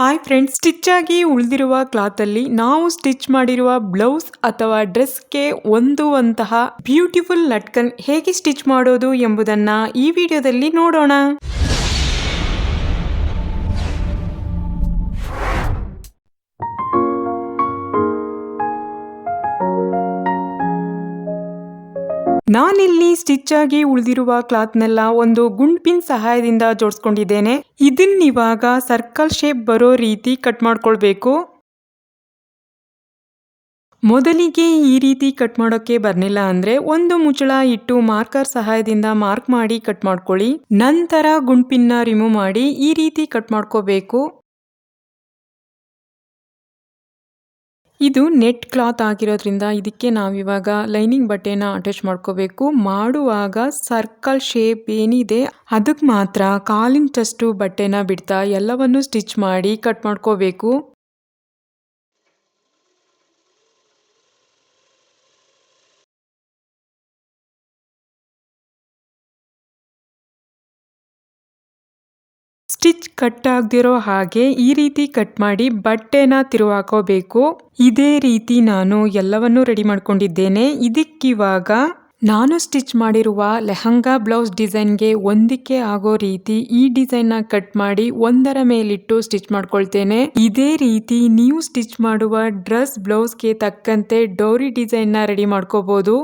Hi friends stitch ಆಗಿ ಉಳಿದಿರುವ ಕ್ಲಾತಲ್ಲಿ ನಾವು ಸ್ಟಿಚ್ ಮಾಡಿರುವ ಬ್ಲೌಸ್ ಅಥವಾ ಡ್ರೆಸ್ಗೆ ಹೊಂದುವಂತಹ ಬ್ಯೂಟಿಫುಲ್ ಲಟ್ಕನ್ ಹೇಗೆ ಸ್ಟಿಚ್ ಮಾಡೋದು ಎಂಬುದನ್ನು ಈ ವಿಡಿಯೋದಲ್ಲಿ ನೋಡೋಣ. ನಾನಿಲ್ಲಿ ಸ್ಟಿಚ್ ಆಗಿ ಉಳಿದಿರುವ ಕ್ಲಾತ್ನೆಲ್ಲ ಒಂದು ಗುಂಡ್ ಪಿನ್ ಸಹಾಯದಿಂದ ಜೋಡಿಸ್ಕೊಂಡಿದ್ದೇನೆ. ಇದನ್ನಿವಾಗ ಸರ್ಕಲ್ ಶೇಪ್ ಬರೋ ರೀತಿ ಕಟ್ ಮಾಡ್ಕೊಳ್ಬೇಕು. ಮೊದಲಿಗೆ ಈ ರೀತಿ ಕಟ್ ಮಾಡೋಕ್ಕೆ ಬರ್ನಿಲ್ಲ ಅಂದ್ರೆ ಒಂದು ಮುಚ್ಚಳ ಇಟ್ಟು ಮಾರ್ಕರ್ ಸಹಾಯದಿಂದ ಮಾರ್ಕ್ ಮಾಡಿ ಕಟ್ ಮಾಡ್ಕೊಳ್ಳಿ. ನಂತರ ಗುಂಡ್ಪಿನ್ನ ರಿಮೂವ್ ಮಾಡಿ ಈ ರೀತಿ ಕಟ್ ಮಾಡ್ಕೋಬೇಕು. ಇದು ನೆಟ್ ಕ್ಲಾತ್ ಆಗಿರೋದ್ರಿಂದ ಇದಕ್ಕೆ ನಾವಿವಾಗ ಲೈನಿಂಗ್ ಬಟ್ಟೆನ ಅಟ್ಯಾಚ್ ಮಾಡ್ಕೋಬೇಕು. ಮಾಡುವಾಗ ಸರ್ಕಲ್ ಶೇಪ್ ಏನಿದೆ ಅದಕ್ಕೆ ಮಾತ್ರ ಕಾಲಿಂಚಷ್ಟು ಬಟ್ಟೆನ ಬಿಡ್ತಾ ಎಲ್ಲವನ್ನು ಸ್ಟಿಚ್ ಮಾಡಿ ಕಟ್ ಮಾಡ್ಕೋಬೇಕು. ಸ್ಟಿಚ್ ಕಟ್ ಆಗದಿರೋ ಹಾಗೆ ಈ ರೀತಿ ಕಟ್ ಮಾಡಿ ಬಟ್ಟೆನ ತಿರುವಾಕೋಬೇಕು. ಇದೇ ರೀತಿ ನಾನು ಎಲ್ಲವನ್ನೂ ರೆಡಿ ಮಾಡ್ಕೊಂಡಿದ್ದೇನೆ. ಇದಕ್ಕಿವಾಗ ನಾನು ಸ್ಟಿಚ್ ಮಾಡಿರುವ ಲೆಹಂಗಾ ಬ್ಲೌಸ್ ಡಿಸೈನ್ಗೆ ಹೊಂದಿಕೆ ಆಗೋ ರೀತಿ ಈ ಡಿಸೈನ್ನ ಕಟ್ ಮಾಡಿ ಒಂದರ ಮೇಲಿಟ್ಟು ಸ್ಟಿಚ್ ಮಾಡ್ಕೊಳ್ತೇನೆ. ಇದೇ ರೀತಿ ನೀವು ಸ್ಟಿಚ್ ಮಾಡುವ ಡ್ರೆಸ್ ಬ್ಲೌಸ್ಗೆ ತಕ್ಕಂತೆ ಡೋರಿ ಡಿಸೈನ್ನ ರೆಡಿ ಮಾಡ್ಕೋಬಹುದು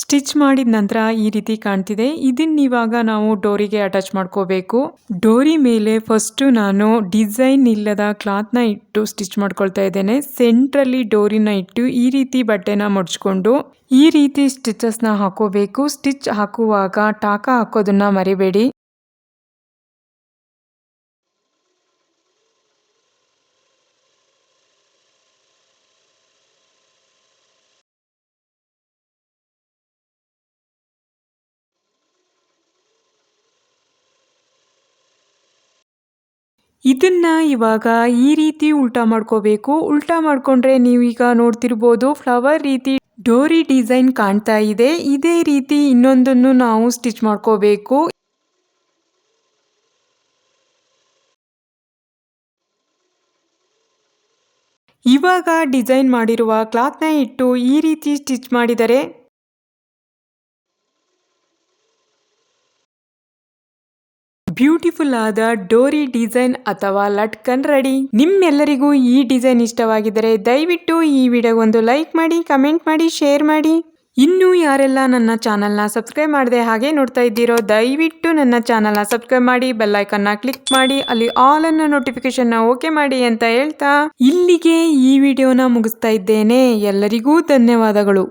ಸ್ಟಿಚ್ ಮಾಡಿದ ನಂತರ ಈ ರೀತಿ ಕಾಣ್ತಿದೆ. ಇದನ್ನ ಇವಾಗ ನಾವು ಡೋರಿಗೆ ಅಟ್ಯಾಚ್ ಮಾಡ್ಕೋಬೇಕು. ಡೋರಿ ಮೇಲೆ ಫಸ್ಟ್ ನಾನು ಡಿಸೈನ್ ಇಲ್ಲದ ಕ್ಲಾತ್ನ ಇಟ್ಟು ಸ್ಟಿಚ್ ಮಾಡ್ಕೊಳ್ತಾ ಇದ್ದೇನೆ. ಸೆಂಟ್ರಲ್ಲಿ ಡೋರಿನ ಇಟ್ಟು ಈ ರೀತಿ ಬಟ್ಟೆನ ಮಡ್ಚ್ಕೊಂಡು ಈ ರೀತಿ ಸ್ಟಿಚಸ್ನ ಹಾಕೋಬೇಕು. ಸ್ಟಿಚ್ ಹಾಕುವಾಗ ಟಾಕ ಹಾಕೋದನ್ನ ಮರಿಬೇಡಿ. ಇದನ್ನ ಇವಾಗ ಈ ರೀತಿ ಉಲ್ಟಾ ಮಾಡ್ಕೋಬೇಕು. ಉಲ್ಟಾ ಮಾಡ್ಕೊಂಡ್ರೆ ನೀವೀಗ ನೋಡ್ತಿರ್ಬೋದು ಫ್ಲವರ್ ರೀತಿ ಡೋರಿ ಡಿಸೈನ್ ಕಾಣ್ತಾ ಇದೆ. ಇದೇ ರೀತಿ ಇನ್ನೊಂದನ್ನು ನಾವು ಸ್ಟಿಚ್ ಮಾಡ್ಕೋಬೇಕು. ಇವಾಗ ಡಿಸೈನ್ ಮಾಡಿರುವ ಕ್ಲಾತ್ನ ಇಟ್ಟು ಈ ರೀತಿ ಸ್ಟಿಚ್ ಮಾಡಿದರೆ ಬ್ಯೂಟಿಫುಲ್ ಆದ ಡೋರಿ ಡಿಸೈನ್ ಅಥವಾ ಲಟ್ಕನ್ ರೆಡಿ. ನಿಮ್ಮೆಲ್ಲರಿಗೂ ಈ ಡಿಸೈನ್ ಇಷ್ಟವಾಗಿದ್ದರೆ ದಯವಿಟ್ಟು ಈ ವಿಡಿಯೋ ಒಂದು ಲೈಕ್ ಮಾಡಿ, ಕಮೆಂಟ್ ಮಾಡಿ, ಶೇರ್ ಮಾಡಿ. ಇನ್ನೂ ಯಾರೆಲ್ಲ ನನ್ನ ಚಾನಲ್ನ ಸಬ್ಸ್ಕ್ರೈಬ್ ಮಾಡದೆ ಹಾಗೆ ನೋಡ್ತಾ ಇದ್ದೀರೋ, ದಯವಿಟ್ಟು ನನ್ನ ಚಾನಲ್ನ ಸಬ್ಸ್ಕ್ರೈಬ್ ಮಾಡಿ ಬೆಲ್ಲೈಕನ್ನ ಕ್ಲಿಕ್ ಮಾಡಿ, ಅಲ್ಲಿ ಆಲ್ ಅನ್ನ ನೋಟಿಫಿಕೇಶನ್ ಓಕೆ ಮಾಡಿ ಅಂತ ಹೇಳ್ತಾ ಇಲ್ಲಿಗೆ ಈ ವಿಡಿಯೋನ ಮುಗಿಸ್ತಾ ಇದ್ದೇನೆ. ಎಲ್ಲರಿಗೂ ಧನ್ಯವಾದಗಳು.